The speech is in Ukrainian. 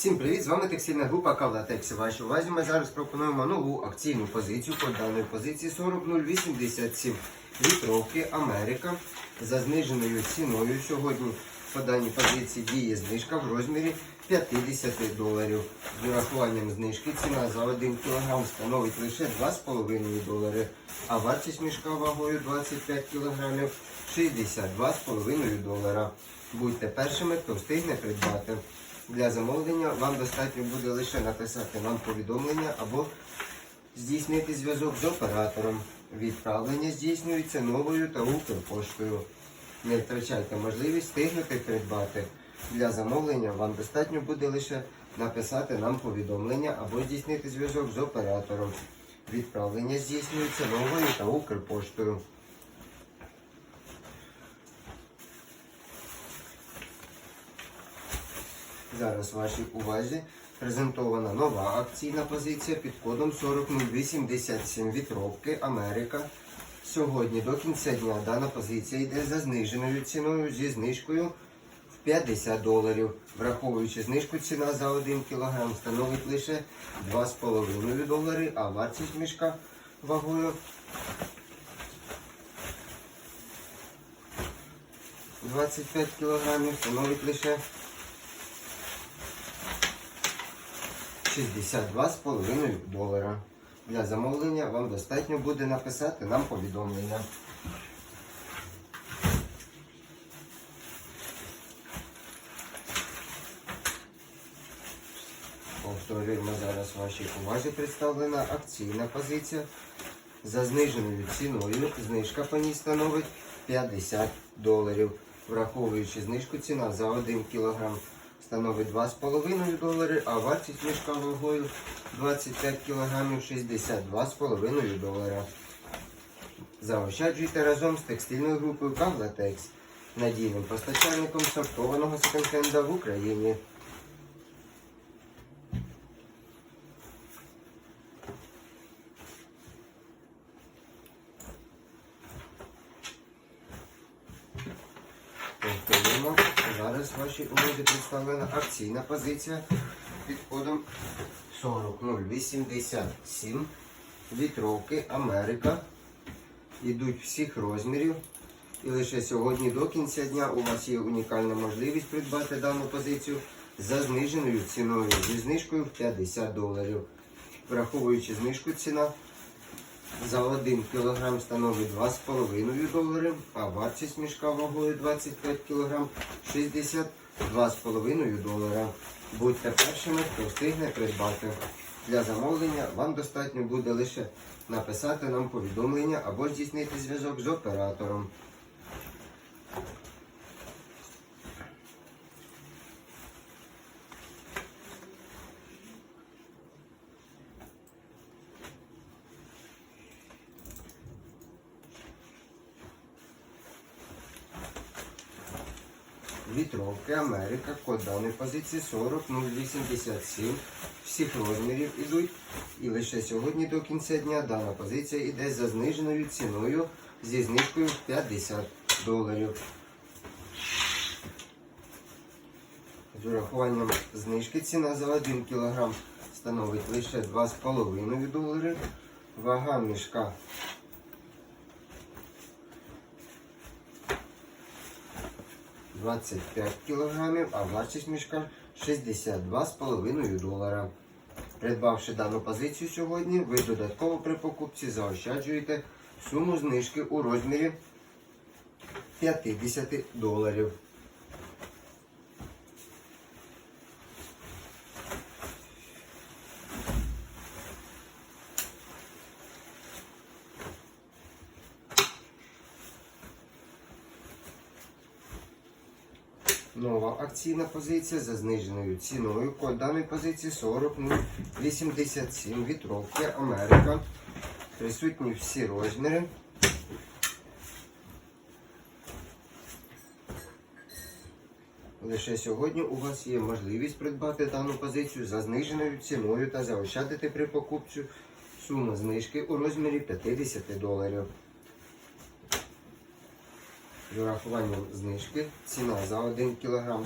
Всім привіт! З вами текстильна група Кавлатекс. Вашій увазі ми зараз пропонуємо нову акційну позицію по даної позиції 40087 літровки Америка за зниженою ціною. Сьогодні по даній позиції діє знижка в розмірі 50 доларів. З урахуванням знижки ціна за 1 кг становить лише 2,5 долари, а вартість мішка вагою 25 кг 62,5 долара. Будьте першими, хто встигне придбати. Для замовлення вам достатньо буде лише написати нам повідомлення або здійснити зв'язок з оператором. Відправлення здійснюється новою та Укрпоштою. Не втрачайте можливість встигнути придбати. Для замовлення вам достатньо буде лише написати нам повідомлення або здійснити зв'язок з оператором. Відправлення здійснюється новою та Укрпоштою. Зараз вашій увазі презентована нова акційна позиція під кодом 40087 вітровки Америка. Сьогодні до кінця дня дана позиція йде за зниженою ціною зі знижкою в 50 доларів. Враховуючи знижку, ціна за 1 кг становить лише 2,5 долари, а вартість мішка вагою 25 кг становить лише 62,5 долара. Для замовлення вам достатньо буде написати нам повідомлення. Повторюємо зараз вашій увазі представлена акційна позиція. За зниженою ціною знижка по ній становить 50 доларів. Враховуючи знижку, ціна за 1 кг становить 2,5 долари, а вартість мішка вагою 25 кг 62,5 долара. Заощаджуйте разом з текстильною групою Кавлатекс, надійним постачальником сортованого секонд-хенда в Україні. Повторюємо, зараз вашій увазі представлена акційна позиція під кодом 40087 вітровки Америка. Ідуть всіх розмірів. І лише сьогодні до кінця дня у вас є унікальна можливість придбати дану позицію за зниженою ціною зі знижкою в 50 доларів. Враховуючи знижку ціна за 1 кг становить 2,5 долари, а вартість мішка вагою 25 кг 62,5 долара. Будьте першими, хто встигне придбати. Для замовлення вам достатньо буде лише написати нам повідомлення або здійснити зв'язок з оператором. Вітровки Америка, код даної позиції 40087. Всіх розмірів ідуть. І лише сьогодні до кінця дня дана позиція йде за зниженою ціною зі знижкою в 50 доларів. З урахуванням знижки ціна за 1 кг становить лише 2,5 долари. Вага мішка 25 кг, а вартість мішка 62,5 долара. Придбавши дану позицію сьогодні, ви додатково при покупці заощаджуєте суму знижки у розмірі 50 доларів. Нова акційна позиція за зниженою ціною. Код даної позиції 40087 вітровки Америка. Присутні всі розміри. Лише сьогодні у вас є можливість придбати дану позицію за зниженою ціною та заощадити при покупці суму знижки у розмірі 50 доларів. З урахуванням знижки. Ціна за 1 кг